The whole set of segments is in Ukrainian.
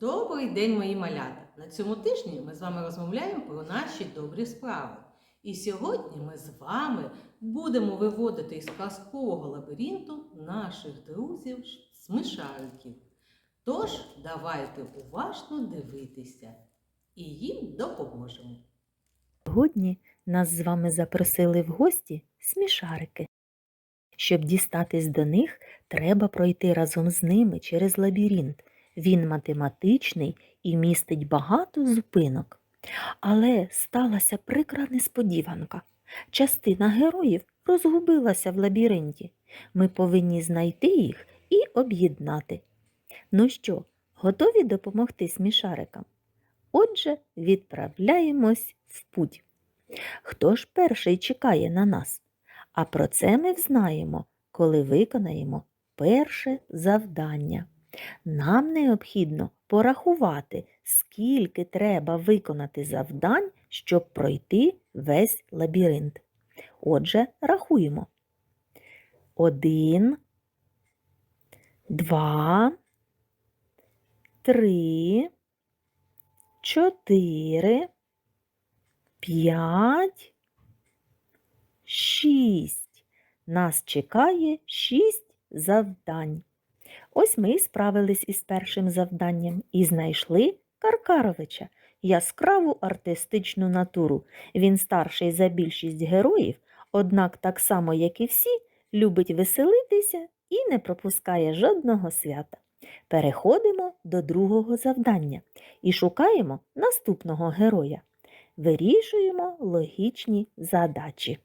Добрий день, мої малята! На цьому тижні ми з вами розмовляємо про наші добрі справи. І сьогодні ми з вами будемо виводити із казкового лабіринту наших друзів смішариків. Тож давайте уважно дивитися і їм допоможемо. Сьогодні нас з вами запросили в гості смішарики. Щоб дістатись до них, треба пройти разом з ними через лабіринт. Він математичний і містить багато зупинок. Але сталася прикра несподіванка. Частина героїв розгубилася в лабіринті. Ми повинні знайти їх і об'єднати. Ну що, готові допомогти смішарикам? Отже, відправляємось в путь. Хто ж перший чекає на нас? А про це ми взнаємо, коли виконаємо перше завдання. Нам необхідно порахувати, скільки треба виконати завдань, щоб пройти весь лабіринт. Отже, рахуємо. Один, два, три, чотири, п'ять, шість. Нас чекає шість завдань. Ось ми і справились із першим завданням і знайшли Каркаровича, яскраву артистичну натуру. Він старший за більшість героїв, однак так само, як і всі, любить веселитися і не пропускає жодного свята. Переходимо до другого завдання і шукаємо наступного героя. Вирішуємо логічні задачі.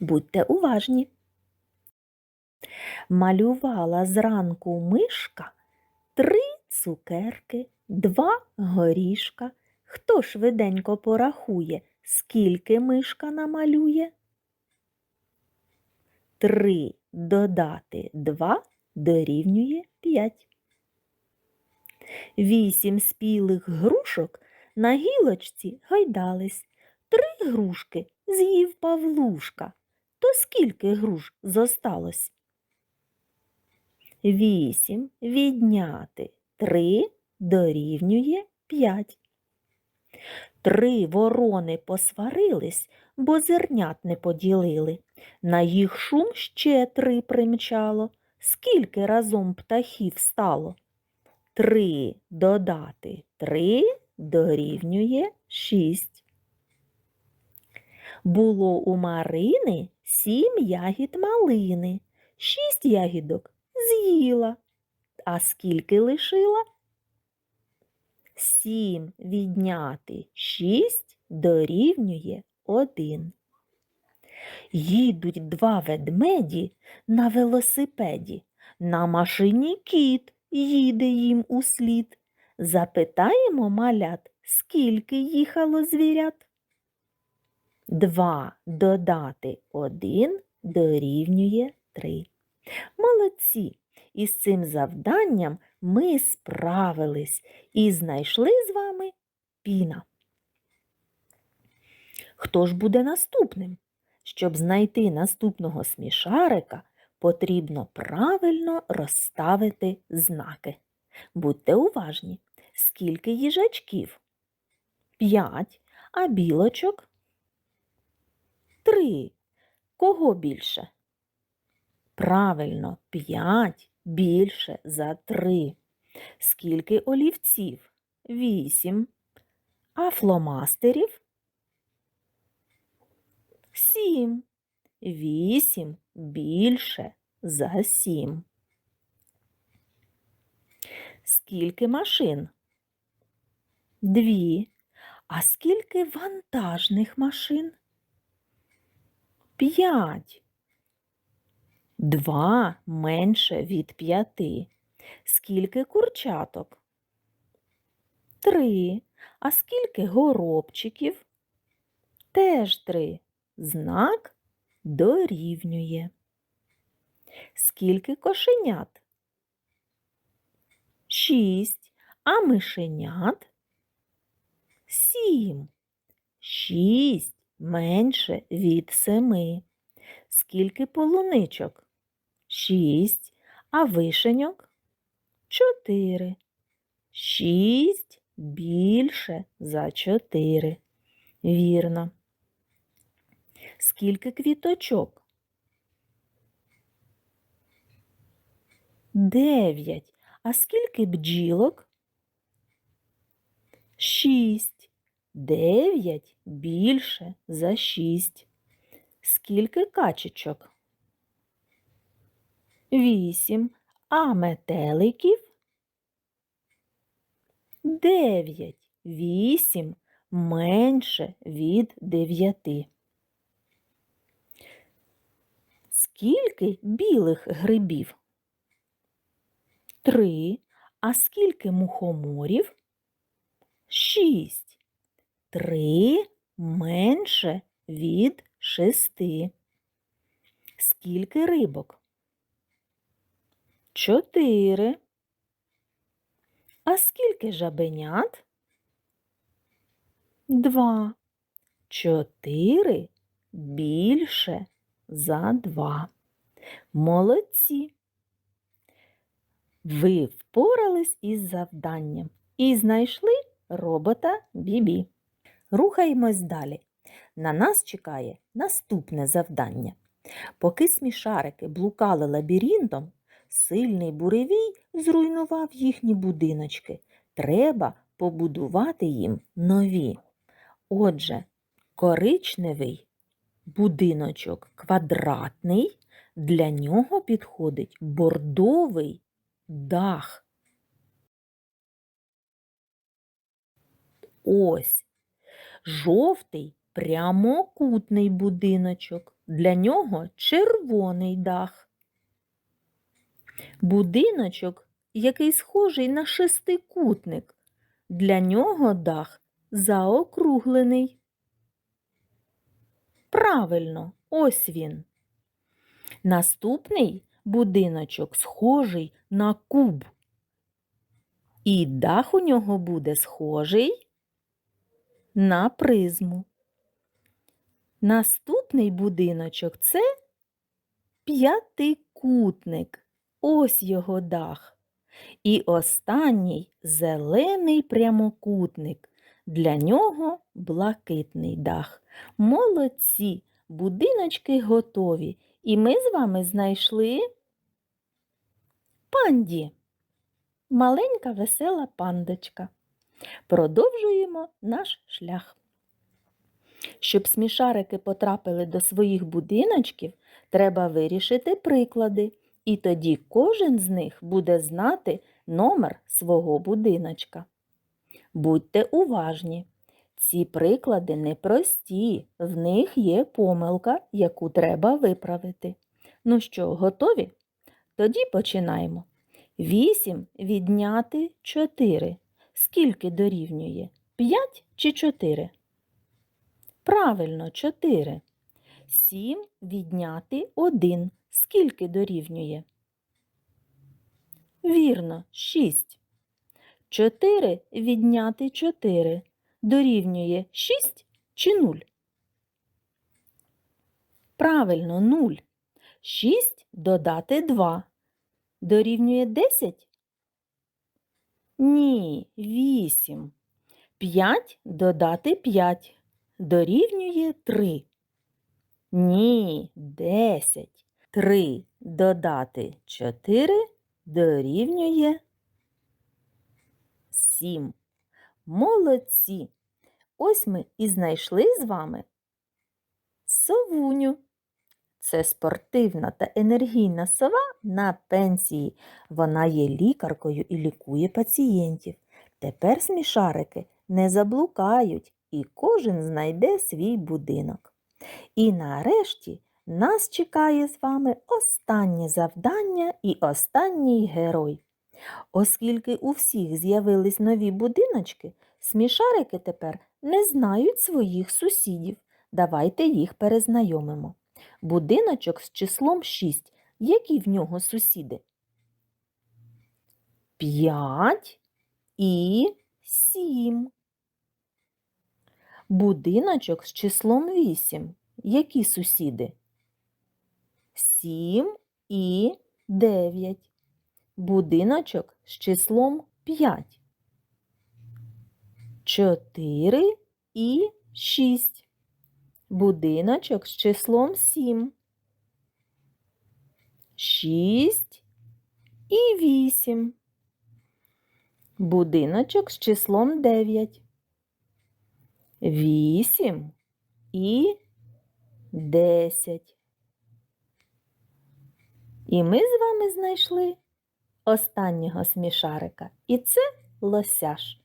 Будьте уважні. Малювала зранку мишка три цукерки, два горішка. Хто швиденько порахує, скільки мишка намалює? Три додати два дорівнює п'ять. Вісім спілих грушок на гілочці гойдались. Три грушки з'їв Павлушка. То скільки груш зосталось? Вісім відняти три дорівнює п'ять. Три ворони посварились, бо зернят не поділили. На їх шум ще три примчало. Скільки разом птахів стало? Три додати три дорівнює шість. Було у Марини сім ягід малини, шість ягідок з'їла. А скільки лишила? Сім відняти шість дорівнює один. Їдуть два ведмеді на велосипеді. На машині кіт їде їм услід. Запитаємо малят, скільки їхало звірят. Два додати один дорівнює три. Молодці! Із цим завданням ми справились і знайшли з вами піна. Хто ж буде наступним? Щоб знайти наступного смішарика, потрібно правильно розставити знаки. Будьте уважні, скільки їжачків? П'ять, а білочок? Три. Кого більше? Правильно, п'ять більше за три. Скільки олівців? Вісім. А фломастерів? Сім. Вісім більше за сім. Скільки машин? Дві. А скільки вантажних машин? П'ять. Два менше від п'яти. Скільки курчаток? Три. А скільки горобчиків? Теж три. Знак дорівнює. Скільки кошенят? Шість. А мишенят? Сім. Шість менше від семи. Скільки полуничок? Шість. А вишеньок? чотири. Шість більше за чотири. Вірно. Скільки квіточок? Дев'ять. А скільки бджілок? Шість. Дев'ять більше за шість. Скільки качечок? Вісім. А метеликів? Дев'ять. Вісім менше від дев'яти. Скільки білих грибів? Три. А скільки мухоморів? Шість. Три менше від шести. Скільки рибок? Чотири. А скільки жабенят? Два. Чотири більше за два. Молодці. Ви впорались із завданням і знайшли робота Бібі. Рухаємось далі. На нас чекає наступне завдання. Поки смішарики блукали лабіринтом, сильний буревій зруйнував їхні будиночки. Треба побудувати їм нові. Отже, коричневий будиночок квадратний, для нього підходить бордовий дах. Ось жовтий прямокутний будиночок, для нього червоний дах. Будиночок, який схожий на шестикутник, для нього дах заокруглений. Правильно, ось він. Наступний будиночок схожий на куб. І дах у нього буде схожий на призму. Наступний будиночок це п'ятикутник. Ось його дах. І останній зелений прямокутник. Для нього блакитний дах. Молодці, будиночки готові. І ми з вами знайшли панді. Маленька весела пандочка. Продовжуємо наш шлях. Щоб смішарики потрапили до своїх будиночків, треба вирішити приклади, і тоді кожен з них буде знати номер свого будиночка. Будьте уважні. Ці приклади непрості, в них є помилка, яку треба виправити. Ну що, готові? Тоді починаємо. 8 відняти 4. Скільки дорівнює? 5 чи 4? Правильно, 4. 7 відняти 1. Скільки дорівнює? Вірно, 6. 4 відняти 4 дорівнює 6 чи 0? Правильно, 0. 6 додати 2 дорівнює 10? Ні, 8. 5 додати 5 дорівнює 3. Ні, 10. 3 додати 4 дорівнює 7. Молодці! Ось ми і знайшли з вами совуню. Це спортивна та енергійна сова на пенсії. Вона є лікаркою і лікує пацієнтів. Тепер смішарики не заблукають і кожен знайде свій будинок. І нарешті нас чекає з вами останнє завдання і останній герой. Оскільки у всіх з'явились нові будиночки, смішарики тепер не знають своїх сусідів. Давайте їх перезнайомимо. Будиночок з числом 6. Які в нього сусіди? 5 і 7. Будиночок з числом 8. Які сусіди? 7 і 9. будиночок з числом 5. 4 і 6. Будиночок з числом 7. 6 і 8. Будиночок з числом 9. 8 і 10. І ми з вами знайшли останнього смішарика. І це лосяш,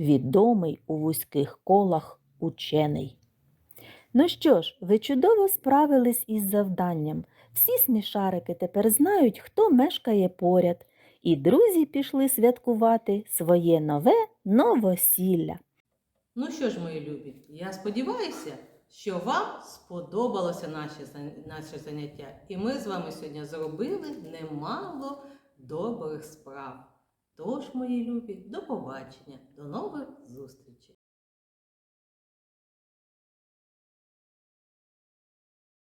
відомий у вузьких колах учений. Ну що ж, ви чудово справились із завданням. Всі смішарики тепер знають, хто мешкає поряд, і друзі пішли святкувати своє нове новосілля. Ну що ж, мої любі, я сподіваюся, що вам сподобалося наше, наше заняття. І ми з вами сьогодні зробили немало добрих справ. Тож, мої любі, до побачення, до нових зустрічей!